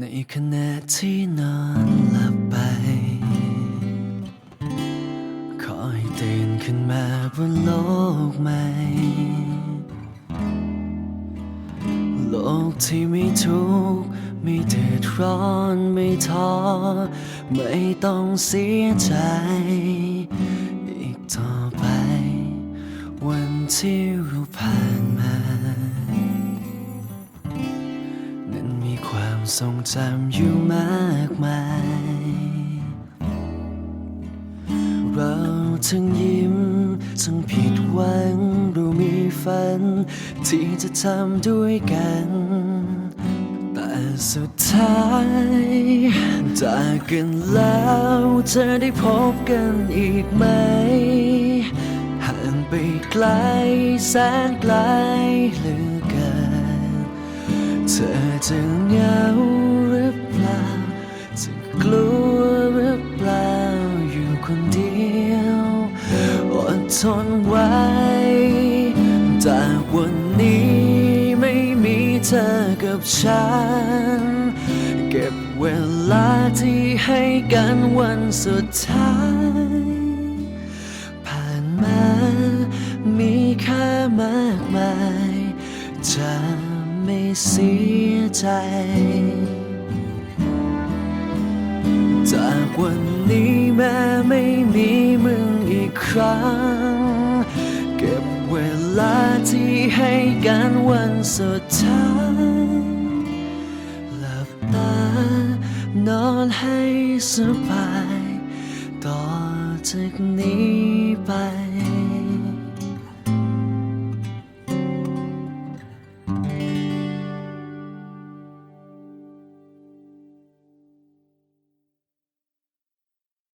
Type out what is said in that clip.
ในขณะที่นอนหลับไป ขอให้ตื่นขึ้นมาบนโลกใหม่ โลกที่ไม่ทุกข์ไม่เดือดร้อนไม่ท้อ ไม่ต้องเสียใจ อีกต่อไป วันที่เราผ่านมา ทรงจำอยู่มากมาย เราทั้งยิ้มทั้งผิดหวังเรามีฝัน ที่จะทำด้วยกัน แต่สุดท้ายจากกันแล้วจะได้พบกันอีกไหมห่างไปไกลแสนไกลเหลือเกิน เธอจะเหงาหรือเปล่าจะกลัวหรือเปล่าอยู่คนเดียวอดทนไว้จากวันนี้ไม่มีเธอกับฉัน เก็บเวลาที่ให้กันวันสุดท้าย ผ่านมามีค่ามากมายจะ ไม่เสียใจ จากวันนี้แม้ไม่มีมึงอีกครั้ง เก็บเวลาที่ให้กันวันสุดท้ายหลับตานอนให้สบาย ต่อจากนี้ไป